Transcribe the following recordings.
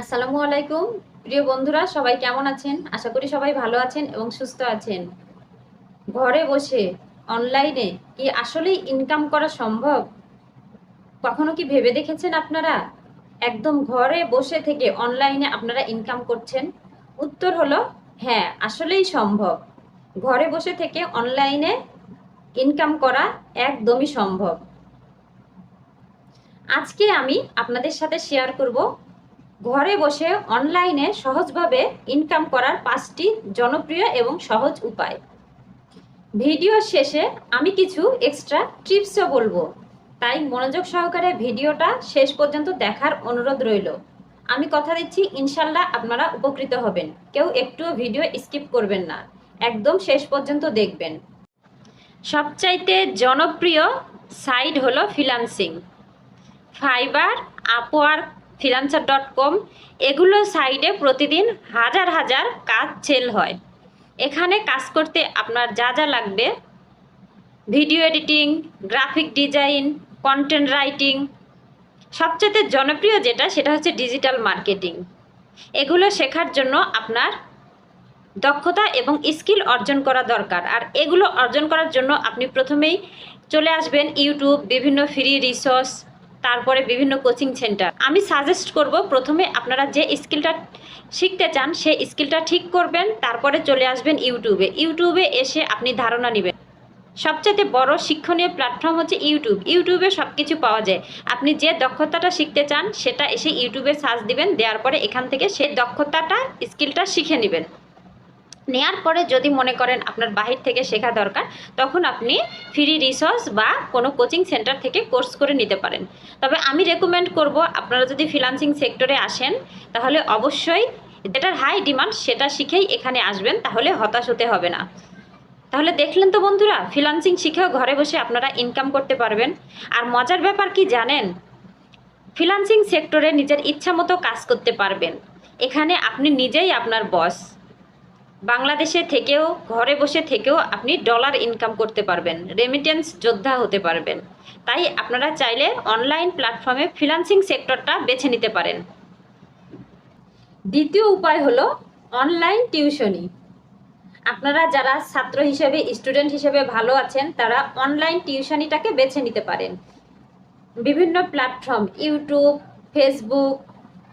আসসালামু আলাইকুম। প্রিয় বন্ধুরা, সবাই কেমন আছেন? আশা করি সবাই ভালো আছেন এবং সুস্থ আছেন। ঘরে বসে অনলাইনে কি আসলেই ইনকাম করা সম্ভব? কখনো কি ভেবে দেখেছেন আপনারা? একদম ঘরে বসে থেকে অনলাইনে আপনারা ইনকাম করছেন? উত্তর হলো হ্যাঁ আসলেই সম্ভব। ঘরে বসে থেকে অনলাইনে ইনকাম করা একদমই সম্ভব। আজকে আমি আপনাদের সাথে শেয়ার করব ঘরে বসে অনলাইনে সহজভাবে ইনকাম করার পাঁচটি জনপ্রিয় এবং সহজ উপায়। ভিডিও শেষে আমি কিছু এক্সট্রা টিপসও বলব। তাই মনোযোগ সহকারে ভিডিওটা শেষ পর্যন্ত দেখার অনুরোধ রইল। আমি কথা দিচ্ছি, ইনশাল্লাহ আপনারা উপকৃত হবেন। কেউ একটুও ভিডিও স্কিপ করবেন না। একদম শেষ পর্যন্ত দেখবেন। সবচাইতে জনপ্রিয় সাইট হলো freelancing Fiverr Upwork freelancer dot com এগুলো সাইডে প্রতিদিন হাজার হাজার কাজ সেল হয়। এখানে কাজ করতে আপনার যা যা লাগবে। Video editing graphic design content writing সবচেয়ে জনপ্রিয় যেটা সেটা হচ্ছে ডিজিটাল মার্কেটিং এগুলো শেখার জন্য আপনার দক্ষতা এবং স্কিল অর্জন করা দরকার। আর এগুলো অর্জন করার জন্য আপনি প্রথমেই চলে আসবেন ইউটিউব বিভিন্ন ফ্রি রিসোর্স তারপরে বিভিন্ন কোচিং সেন্টার আমি সাজেস্ট করব প্রথমে আপনারা যে স্কিলটা শিখতে চান, সেই স্কিলটা ঠিক করবেন, তারপরে চলে আসবেন ইউটিউবে ইউটিউবে এসে আপনি ধারণা নেবেন। সবচেয়ে বড় শিক্ষণীয় প্ল্যাটফর্ম হচ্ছে ইউটিউব ইউটিউবে সব কিছু পাওয়া যায়। আপনি যে দক্ষতাটা শিখতে চান, সেটা এসে ইউটিউবে সার্চ দিবেন, দেওয়ার পরে এখান থেকে সেই দক্ষতাটা স্কিলটা শিখে নেবেন। নেয়ার পরে যদি মনে করেন আপনার বাহির থেকে শেখা দরকার, তখন আপনি ফ্রি রিসোর্স বা কোনো কোচিং সেন্টার থেকে কোর্স করে নিতে পারেন। তবে আমি রেকমেন্ড করব আপনারা যদি ফ্রিলান্সিং সেক্টরে আসেন, তাহলে অবশ্যই যেটার হাই ডিমান্ড সেটা শিখেই এখানে আসবেন, তাহলে হতাশ হতে হবে না। তাহলে দেখলেন তো বন্ধুরা ফ্রিলান্সিং শিখেও ঘরে বসে আপনারা ইনকাম করতে পারবেন। আর মজার ব্যাপার কি জানেন? ফ্রিলান্সিং সেক্টরে নিজের ইচ্ছা মতো কাজ করতে পারবেন। এখানে আপনি নিজেই আপনার বস বাংলাদেশে থেকেও, ঘরে বসে থেকেও আপনি ডলার ইনকাম করতে পারবেন রেমিটেন্স যোদ্ধা হতে পারবেন। তাই আপনারা চাইলে অনলাইন প্ল্যাটফর্মে ফ্রিলান্সিং সেক্টরটা বেছে নিতে পারেন। দ্বিতীয় উপায় হলো অনলাইন টিউশনি আপনারা যারা ছাত্র হিসেবে স্টুডেন্ট হিসেবে ভালো আছেন, তারা অনলাইন টিউশনিটাকে বেছে নিতে পারেন। বিভিন্ন প্ল্যাটফর্ম ইউটিউব ফেসবুক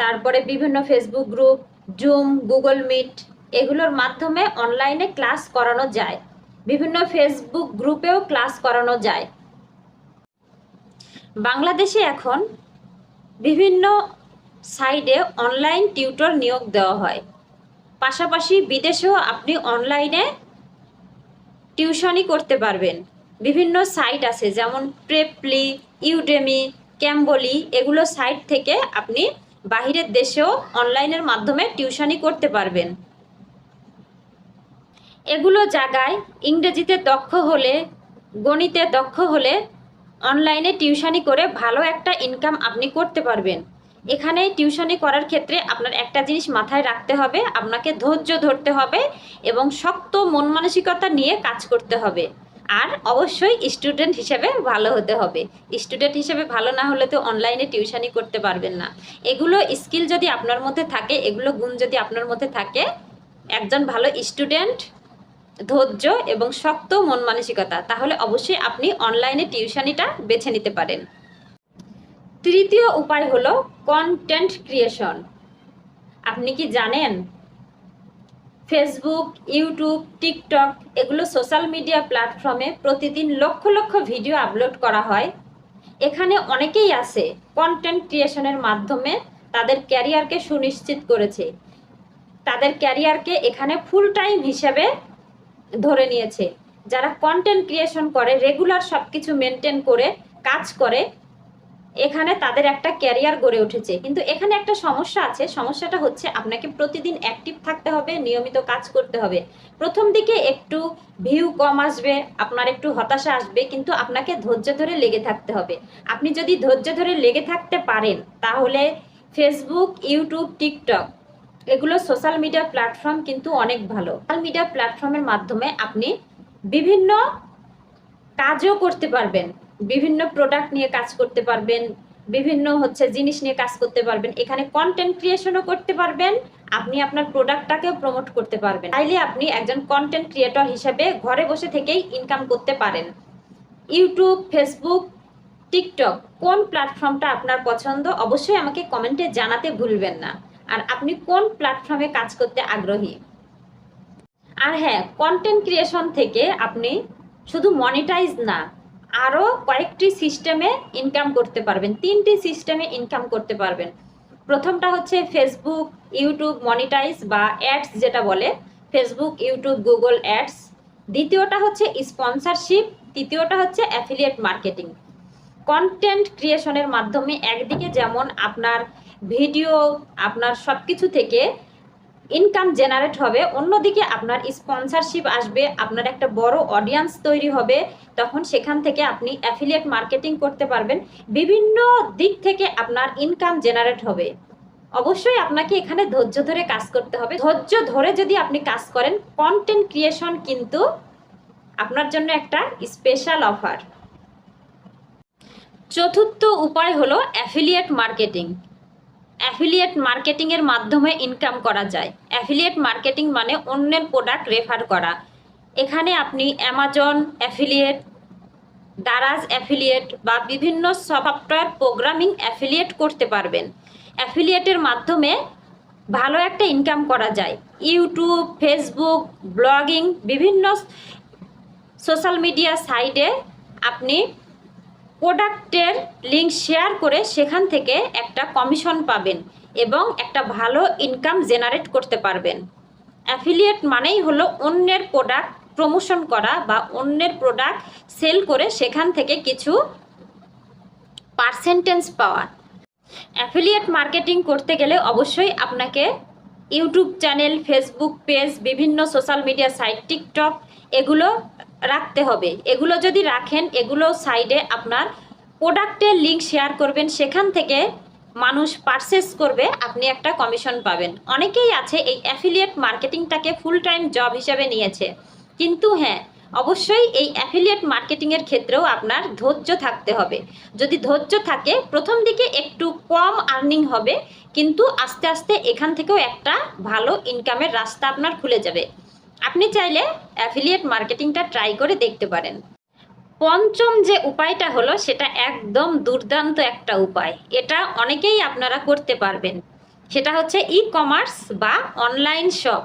তারপরে বিভিন্ন Facebook group Zoom Google Meet এগুলোর মাধ্যমে অনলাইনে ক্লাস করানো যায়। বিভিন্ন ফেসবুক গ্রুপেও ক্লাস করানো যায়। বাংলাদেশে এখন বিভিন্ন সাইডে অনলাইন টিউটর নিয়োগ দেওয়া হয়। পাশাপাশি বিদেশেও আপনি অনলাইনে টিউশনই করতে পারবেন। বিভিন্ন সাইট আছে, যেমন প্রেপলি ইউডেমি ক্যাম্বলি এগুলো সাইট থেকে আপনি বাহিরের দেশেও অনলাইনের মাধ্যমে টিউশনই করতে পারবেন। এগুলো জায়গায় ইংরেজিতে দক্ষ হলে, গণিতে দক্ষ হলে অনলাইনে টিউশনি করে ভালো একটা ইনকাম আপনি করতে পারবেন। এখানে টিউশনি করার ক্ষেত্রে আপনার একটা জিনিস মাথায় রাখতে হবে, আপনাকে ধৈর্য ধরতে হবে এবং শক্ত মন মানসিকতা নিয়ে কাজ করতে হবে। আর অবশ্যই স্টুডেন্ট হিসেবে ভালো হতে হবে। স্টুডেন্ট হিসেবে ভালো না হলে তো অনলাইনে টিউশনি করতে পারবেন না। এগুলো স্কিল যদি আপনার মধ্যে থাকে, এগুলো গুণ যদি আপনার মধ্যে থাকে, একজন ভালো স্টুডেন্ট ধৈর্য এবং শক্ত মন মানসিকতা, তাহলে অবশ্যই আপনি অনলাইনে টিউশনিটা বেছে নিতে পারেন। তৃতীয় উপায় হলো কন্টেন্ট ক্রিয়েশন আপনি কি জানেন? ফেসবুক ইউটিউব টিকটক এগুলো সোশ্যাল মিডিয়া প্ল্যাটফর্মে প্রতিদিন লক্ষ লক্ষ ভিডিও আপলোড করা হয়। এখানে অনেকেই আছে কন্টেন্ট ক্রিয়েশনের মাধ্যমে তাদের ক্যারিয়ারকে সুনিশ্চিত করেছে। তাদের ক্যারিয়ারকে এখানে ফুল টাইম হিসেবে ধরে নিয়েছে। যারা কন্টেন্ট ক্রিয়েশন করে রেগুলার সব কিছু মেনটেন করে, কাজ করে, এখানে তাদের একটা ক্যারিয়ার গড়ে উঠেছে। কিন্তু এখানে একটা সমস্যা আছে। সমস্যাটা হচ্ছে আপনাকে প্রতিদিন অ্যাক্টিভ থাকতে হবে, নিয়মিত কাজ করতে হবে। প্রথম দিকে একটু ভিউ কম আসবে, আপনার একটু হতাশা আসবে, কিন্তু আপনাকে ধৈর্য ধরে লেগে থাকতে হবে। আপনি যদি ধৈর্য ধরে লেগে থাকতে পারেন, তাহলে ফেসবুক ইউটিউব টিকটক এগুলো সোশ্যাল মিডিয়া প্ল্যাটফর্ম কিন্তু অনেক ভালো। সোশ্যাল মিডিয়া প্ল্যাটফর্মের মাধ্যমে আপনি বিভিন্ন কাজও করতে পারবেন। বিভিন্ন প্রোডাক্ট নিয়ে কাজ করতে পারবেন, বিভিন্ন হচ্ছে জিনিস নিয়ে কাজ করতে পারবেন, এখানে কন্টেন্ট ক্রিয়েশনও করতে পারবেন, আপনি আপনার প্রোডাক্টটাকেও প্রমোট করতে পারবেন। তাইলে আপনি একজন কন্টেন্ট ক্রিয়েটর হিসাবে ঘরে বসে থেকেই ইনকাম করতে পারেন। ইউটিউব ফেসবুক টিকটক কোন প্ল্যাটফর্মটা আপনার পছন্দ অবশ্যই আমাকে কমেন্টে জানাতে ভুলবেন না। আর আপনি কোন প্ল্যাটফর্মে কাজ করতে আগ্রহী? আর হ্যাঁ কন্টেন্ট ক্রিয়েশন থেকে আপনি শুধু মনিটাইজ না আরও কয়েকটি সিস্টেমে ইনকাম করতে পারবেন, তিনটি সিস্টেমে ইনকাম করতে পারবেন। প্রথমটা হচ্ছে ফেসবুক ইউটিউব মনিটাইজ বা অ্যাডস যেটা বলে ফেসবুক ইউটিউব গুগল অ্যাডস দ্বিতীয়টা হচ্ছে স্পন্সরশিপ তৃতীয়টা হচ্ছে অ্যাফিলিয়েট মার্কেটিং কন্টেন্ট ক্রিয়েশনের মাধ্যমে একদিকে যেমন আপনার ভিডিও আপনার সব কিছু থেকে ইনকাম জেনারেট হবে, অন্যদিকে আপনার স্পন্সরশিপ আসবে, আপনার একটা বড় অডিয়েন্স তৈরি হবে, তখন সেখান থেকে আপনি অ্যাফিলিয়েট মার্কেটিং করতে পারবেন। বিভিন্ন দিক থেকে আপনার ইনকাম জেনারেট হবে। অবশ্যই আপনাকে এখানে ধৈর্য ধরে কাজ করতে হবে। ধৈর্য ধরে যদি আপনি কাজ করেন কন্টেন্ট ক্রিয়েশন কিন্তু আপনার জন্য একটা স্পেশাল অফার চতুর্থ উপায় হলো অ্যাফিলিয়েট মার্কেটিং অ্যাফিলিয়েট মার্কেটিংয়ের মাধ্যমে ইনকাম করা যায়। অ্যাফিলিয়েট মার্কেটিং মানে অন্যের প্রোডাক্ট রেফার করা। এখানে আপনি অ্যামাজন অ্যাফিলিয়েট দারাজ অ্যাফিলিয়েট বা বিভিন্ন সফটওয়্যার প্রোগ্রামিং অ্যাফিলিয়েট করতে পারবেন। অ্যাফিলিয়েটের মাধ্যমে ভালো একটা ইনকাম করা যায়। ইউটিউব, ফেসবুক ব্লগিং বিভিন্ন সোশ্যাল মিডিয়া সাইটে আপনি প্রোডাক্টের লিঙ্ক শেয়ার করে সেখান থেকে একটা কমিশন পাবেন এবং একটা ভালো ইনকাম জেনারেট করতে পারবেন। অ্যাফিলিয়েট মানেই হলো অন্যের প্রোডাক্ট প্রমোশন করা বা অন্যের প্রোডাক্ট সেল করে সেখান থেকে কিছু পার্সেন্টেজ পাওয়া। অ্যাফিলিয়েট মার্কেটিং করতে গেলে অবশ্যই আপনাকে ইউটিউব চ্যানেল, ফেসবুক পেজ, বিভিন্ন সোশ্যাল মিডিয়া সাইট, টিকটক, এগুলো রাখতে হবে। এগুলো যদি রাখেন, এগুলো সাইডে আপনার প্রোডাক্টের লিঙ্ক শেয়ার করবেন, সেখান থেকে মানুষ পারচেস করবে, আপনি একটা কমিশন পাবেন। অনেকেই আছে এই অ্যাফিলিয়েট মার্কেটিংটাকে ফুল টাইম জব হিসাবে নিয়েছে। কিন্তু হ্যাঁ অবশ্যই এই অ্যাফিলিয়েট মার্কেটিংয়ের ক্ষেত্রেও আপনার ধৈর্য থাকতে হবে। যদি ধৈর্য থাকে, প্রথম দিকে একটু কম আর্নিং হবে, কিন্তু আস্তে আস্তে এখান থেকেও একটা ভালো ইনকামের রাস্তা আপনার খুলে যাবে। আপনি চাইলে অ্যাফিলিয়েট মার্কেটিংটা ট্রাই করে দেখতে পারেন। পঞ্চম যে উপায়টা হলো, সেটা একদম দুর্দান্ত একটা উপায়। এটা অনেকেই আপনারা করতে পারবেন। সেটা হচ্ছে ই কমার্স বা অনলাইন শপ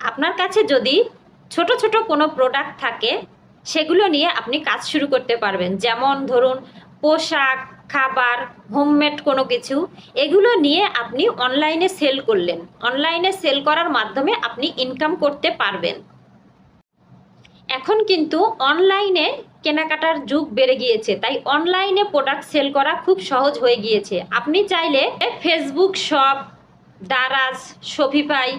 আপনার কাছে যদি ছোট ছোট কোনো প্রোডাক্ট থাকে, সেগুলো নিয়ে আপনি কাজ শুরু করতে পারবেন। যেমন ধরুন, পোশাক খাবার হোমমেড কোনো কিছু, এগুলো নিয়ে আপনি অনলাইনে সেল করলেন। অনলাইনে সেল করার মাধ্যমে আপনি ইনকাম করতে পারবেন। এখন কিন্তু অনলাইনে কেনাকাটার যুগ বেড়ে গিয়েছে, তাই অনলাইনে প্রোডাক্ট সেল করা খুব সহজ হয়ে গিয়েছে। আপনি চাইলে ফেসবুক শপ দারাজ শপিফাই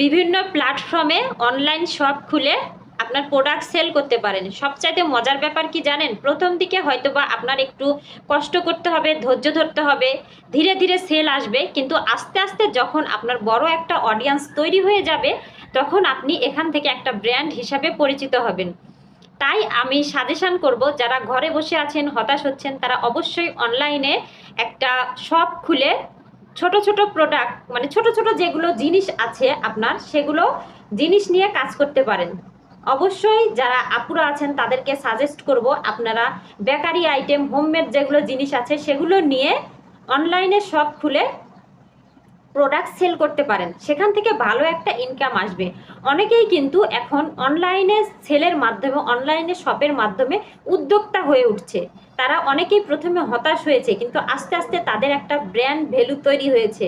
বিভিন্ন প্ল্যাটফর্মে অনলাইন শপ খুলে আপনার প্রোডাক্ট সেল করতে পারেন। সবচাইতে মজার ব্যাপার কি জানেন? প্রথম দিকে হয়তো বা আপনার একটু কষ্ট করতে হবে, ধৈর্য ধরতে হবে, ধীরে ধীরে সেল আসবে, কিন্তু আস্তে আস্তে যখন আপনার বড় একটা অডিয়েন্স তৈরি হয়ে যাবে, তখন আপনি এখান থেকে একটা ব্র্যান্ড হিসাবে পরিচিত হবেন। তাই আমি সাজেশান করব, যারা ঘরে বসে আছেন, হতাশ হচ্ছেন, তারা অবশ্যই অনলাইনে একটা শপ খুলে ছোট ছোট প্রোডাক্ট মানে ছোট ছোট যেগুলো জিনিস আছে আপনার, সেগুলো জিনিস নিয়ে কাজ করতে পারেন। অবশ্যই যারা আপুরা আছেন তাদেরকে সাজেস্ট করব আপনারা বেকারি আইটেম হোমমেড যেগুলো জিনিস আছে সেগুলো নিয়ে অনলাইনে শপ খুলে প্রোডাক্ট সেল করতে পারেন। সেখান থেকে ভালো একটা ইনকাম আসবে। অনেকেই কিন্তু এখন অনলাইনে সেলের মাধ্যমে অনলাইনে শপের মাধ্যমে উদ্যোক্তা হয়ে উঠছে। তারা অনেকেই প্রথমে হতাশ হয়েছে, কিন্তু আস্তে আস্তে তাদের একটা ব্র্যান্ড ভ্যালু তৈরি হয়েছে।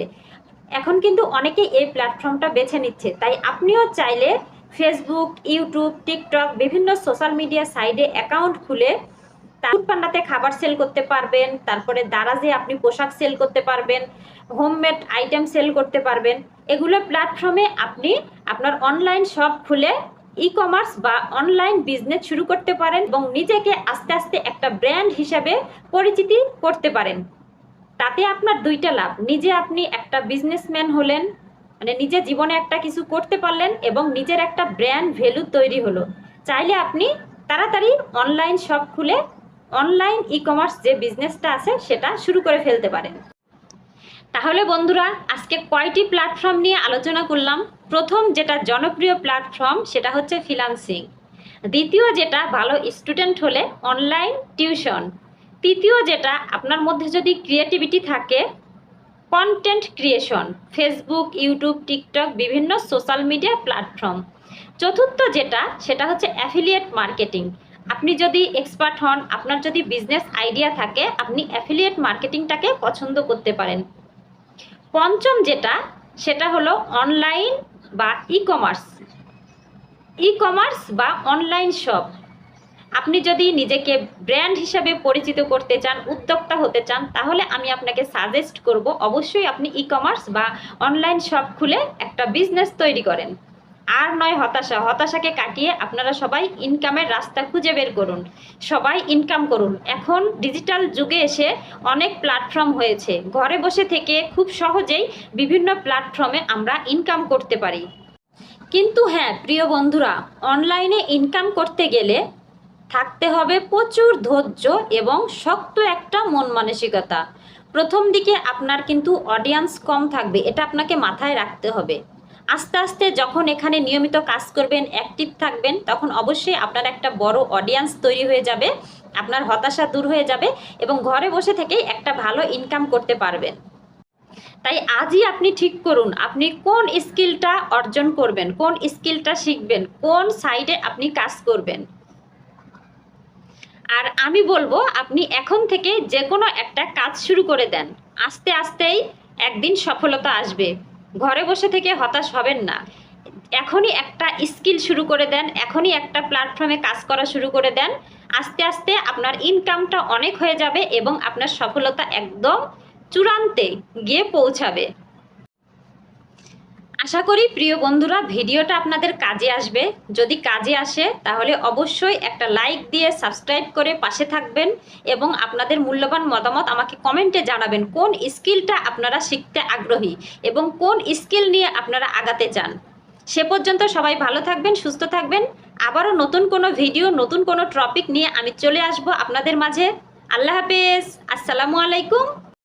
এখন কিন্তু অনেকেই এই প্ল্যাটফর্মটা বেছে নিচ্ছে। তাই আপনিও চাইলে ফেসবুক ইউটিউব টিকটক বিভিন্ন সোশ্যাল মিডিয়া সাইডে অ্যাকাউন্ট খুলে ফুড পান্ডাতে খাবার সেল করতে পারবেন, তারপরে দারাজে আপনি পোশাক সেল করতে পারবেন হোমমেড আইটেম সেল করতে পারবেন। এগুলো প্ল্যাটফর্মে আপনি আপনার অনলাইন শপ খুলে ই কমার্স বা অনলাইন বিজনেস শুরু করতে পারেন এবং নিজেকে আস্তে আস্তে একটা ব্র্যান্ড হিসাবে পরিচিতি করতে পারেন। তাতে আপনার দুইটা লাভ, নিজে আপনি একটা বিজনেসম্যান হলেন মানে নিজে জীবনে একটা কিছু করতে পারলেন এবং নিজের একটা ব্র্যান্ড ভ্যালু তৈরি হলো। চাইলে আপনি তাড়াতাড়ি অনলাইন শপ খুলে অনলাইন ই কমার্স যে বিজনেসটা আছে সেটা শুরু করে ফেলতে পারেন। তাহলে বন্ধুরা, আজকে কয়টি প্ল্যাটফর্ম নিয়ে আলোচনা করলাম? প্রথম যেটা জনপ্রিয় প্ল্যাটফর্ম সেটা হচ্ছে ফিনান্সিং দ্বিতীয় যেটা ভালো স্টুডেন্ট হলে অনলাইন টিউশন তৃতীয় যেটা আপনার মধ্যে যদি ক্রিয়েটিভিটি থাকে content creation Facebook YouTube TikTok বিভিন্ন সোশ্যাল মিডিয়া প্ল্যাটফর্ম চতুর্থ যেটা, সেটা হচ্ছে অ্যাফিলিয়েট মার্কেটিং আপনি যদি এক্সপার্ট হন, আপনার যদি বিজনেস আইডিয়া থাকে, আপনি অ্যাফিলিয়েট মার্কেটিংটাকে পছন্দ করতে পারেন। পঞ্চম যেটা, সেটা হলো অনলাইন বা ই কমার্স ই কমার্স বা অনলাইন শপ আপনি যদি নিজেকে ব্র্যান্ড হিসাবে পরিচিত করতে চান, উদ্যোক্তা হতে চান, তাহলে আমি আপনাকে সাজেস্ট করব, অবশ্যই আপনি ই কমার্স বা অনলাইন শপ খুলে একটা বিজনেস তৈরি করেন। আর নয় হতাশা, হতাশাকে কাটিয়ে আপনারা সবাই ইনকামের রাস্তা খুঁজে বের করুন। সবাই ইনকাম করুন। এখন ডিজিটাল যুগে এসে অনেক প্ল্যাটফর্ম হয়েছে। ঘরে বসে থেকে খুব সহজেই বিভিন্ন প্ল্যাটফর্মে আমরা ইনকাম করতে পারি। কিন্তু হ্যাঁ প্রিয় বন্ধুরা অনলাইনে ইনকাম করতে গেলে থাকতে হবে প্রচুর ধৈর্য এবং শক্ত একটা মন মানসিকতা। প্রথম দিকে আপনার কিন্তু অডিয়েন্স কম থাকবে, এটা আপনাকে মাথায় রাখতে হবে। আস্তে আস্তে যখন এখানে নিয়মিত কাজ করবেন অ্যাক্টিভ থাকবেন, তখন অবশ্যই আপনার একটা বড় অডিয়েন্স তৈরি হয়ে যাবে, আপনার হতাশা দূর হয়ে যাবে এবং ঘরে বসে থেকেই একটা ভালো ইনকাম করতে পারবেন। তাই আজই আপনি ঠিক করুন, আপনি কোন স্কিলটা অর্জন করবেন, কোন স্কিলটা শিখবেন, কোন সাইডে আপনি কাজ করবেন। আর আমি বলব, আপনি এখন থেকে যে কোনো একটা কাজ শুরু করে দেন। আস্তে আস্তেই একদিন সফলতা আসবে। ঘরে বসে থেকে হতাশ হবেন না। এখনই একটা স্কিল শুরু করে দেন, এখনই একটা প্ল্যাটফর্মে কাজ করা শুরু করে দেন। আস্তে আস্তে আপনার ইনকামটা অনেক হয়ে যাবে এবং আপনার সফলতা একদম চূড়ান্তে গিয়ে পৌঁছাবে। আশা করি প্রিয় বন্ধুরা, ভিডিওটা আপনাদের কাজে আসবে। যদি কাজে আসে, তাহলে অবশ্যই একটা লাইক দিয়ে সাবস্ক্রাইব করে পাশে থাকবেন এবং আপনাদের মূল্যবান মতামত আমাকে কমেন্টে জানাবেন, কোন স্কিলটা আপনারা শিখতে আগ্রহী এবং কোন স্কিল নিয়ে আপনারা আগাতে চান। সে পর্যন্ত সবাই ভালো থাকবেন, সুস্থ থাকবেন। আবারও নতুন কোনো ভিডিও নতুন কোনো টপিক নিয়ে আমি চলে আসব আপনাদের মাঝে। আল্লাহ হাফেজ। আসসালামু আলাইকুম।